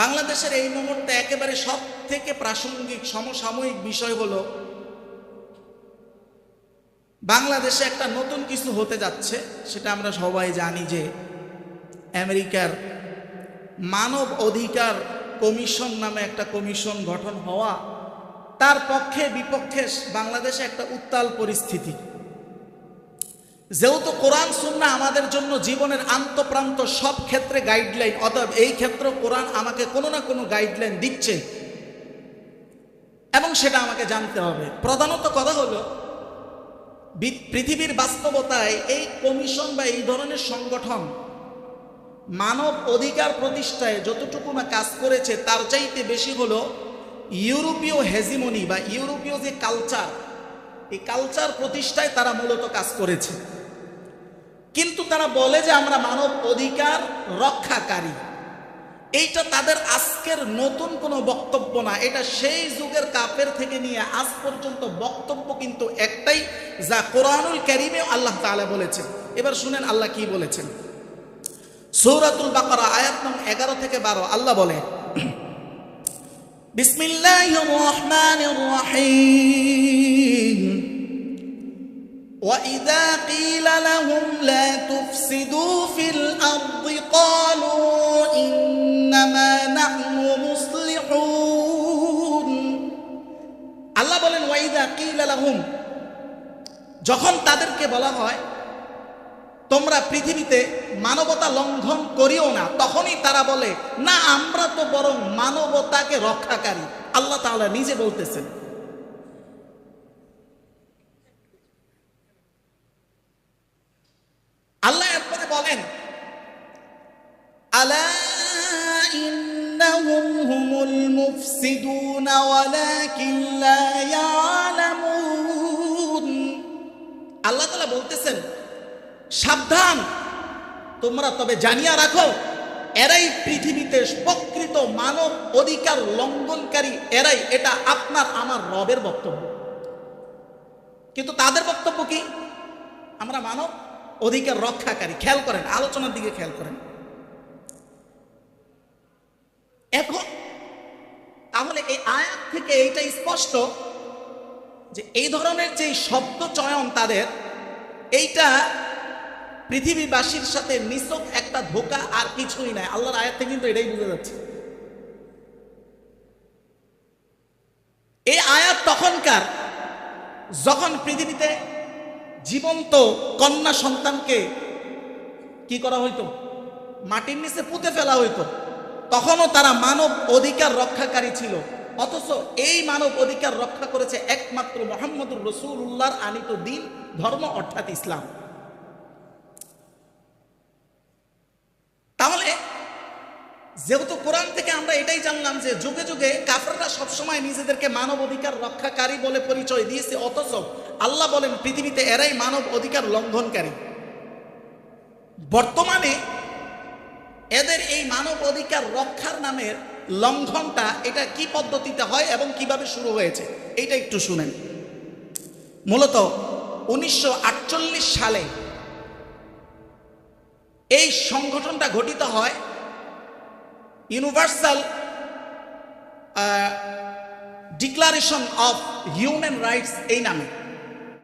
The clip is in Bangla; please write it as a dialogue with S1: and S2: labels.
S1: বাংলাদেশের এই মুহূর্তে একেবারে সব থেকে প্রাসঙ্গিক সমসাময়িক বিষয় হলো, বাংলাদেশে একটা নতুন কিছু হতে যাচ্ছে, সেটা আমরা সবাই জানি যে আমেরিকার মানব অধিকার কমিশন নামে একটা কমিশন গঠন হওয়া, তার পক্ষে বিপক্ষে বাংলাদেশে একটা উত্তাল পরিস্থিতি। যেহেতু কোরআন সুন্না আমাদের জন্য জীবনের আন্তপ্রান্ত সব ক্ষেত্রে গাইডলাইন অতএব এই ক্ষেত্রে কোরআন আমাকে কোনো না কোনো গাইডলাইন দিচ্ছে। এবং সেটা আমাকে জানতে হবে। প্রধানত কথা হলো পৃথিবীর বাস্তবতায় এই কমিশন বা এই ধরনের সংগঠন মানব অধিকার প্রতিষ্ঠায় যতটুকু না কাজ করেছে, তার চাইতে বেশি হলো ইউরোপীয় হেজিমনি বা ইউরোপীয় যে কালচার এই কালচার প্রতিষ্ঠায় তারা মূলত কাজ করেছে। কিন্তু তারা বলে যে আমরা মানব অধিকার রক্ষাকারী। এইটা তাদের আজকের নতুন কোনো বক্তব্য না। এটা সেই যুগের কাপের থেকে নিয়ে আজ পর্যন্ত বক্তব্য কিন্তু একটাই, যা কোরআনুল ক্যারিমে আল্লাহ তাআলা বলেছেন। এবার শুনেন আল্লাহ কি বলেছেন। সৌরাতুল বাকরা, আয়াত নং এগারো থেকে বারো। আল্লাহ বলে, বিসমিল্লাহির রহমানির রহিম। لهم لا تفسدوا في الأرض قالوا إنما نحن مصلحون আল্লাহ বলেন ওয়াইদা কিলা লাহুম যখন তাদেরকে বলা হয় তোমরা পৃথিবীতে মানবতা লঙ্ঘন করিও না তখনই তারা বলে না আমরা তো বরং মানবতাকে রক্ষাকারী আল্লাহ তাআলা নিজে বলতেছেন বলেন আল্লাহ বলতেছেন, সাবধান, তোমরা তবে জানিয়া রাখো, এরাই পৃথিবীতে প্রকৃত মানব অধিকার লঙ্ঘনকারী, এরাই এটা আপনার আমার রবের বক্তব্য। কিন্তু তাদের বক্তব্য কি? আমরা মানব? অধিকার রক্ষাকারী, খেয়াল করেন, আলোচনার দিকে খেয়াল করেন। এখন, তাহলে এই আয়াত থেকে এইটা স্পষ্ট যে এই ধরনের যে শব্দ চয়ন তাদের, এইটা পৃথিবীবাসীর সাথে নিছক একটা ধোকা আর কিছুই নাই। আল্লাহর আয়াত থেকে কিন্তু এটাই বুঝে যাচ্ছে। এই আয়াত তখনকার যখন পৃথিবীতে জীবন্ত কন্যা সন্তানকে কি করা হইতো? মাটির নিচে পুঁতে ফেলা হইতো। তখনও তারা মানব অধিকার রক্ষাকারী ছিল। অথচ এই মানব অধিকার রক্ষা করেছে একমাত্র মোহাম্মদুর রসুল উল্লাহর আনিত দিন, ধর্ম অর্থাৎ ইসলাম তাহলে যেহেতু কোরআন থেকে আমরা এটাই জানলাম যে যুগে যুগে কাফেররা সবসময় নিজেদেরকে মানব অধিকার রক্ষাকারী বলে পরিচয় দিয়েছে, অথচ আল্লাহ বলেন পৃথিবীতে এরাই মানব অধিকার লঙ্ঘনকারী। বর্তমানে এদের এই মানব অধিকার রক্ষার নামের লঙ্ঘনটা এটা কি পদ্ধতিতে হয় এবং কীভাবে শুরু হয়েছে, এটা একটু শুনেন। মূলত উনিশশো আটচল্লিশ সালে এই সংগঠনটা গঠিত হয় universal declaration of human rights এই নামে।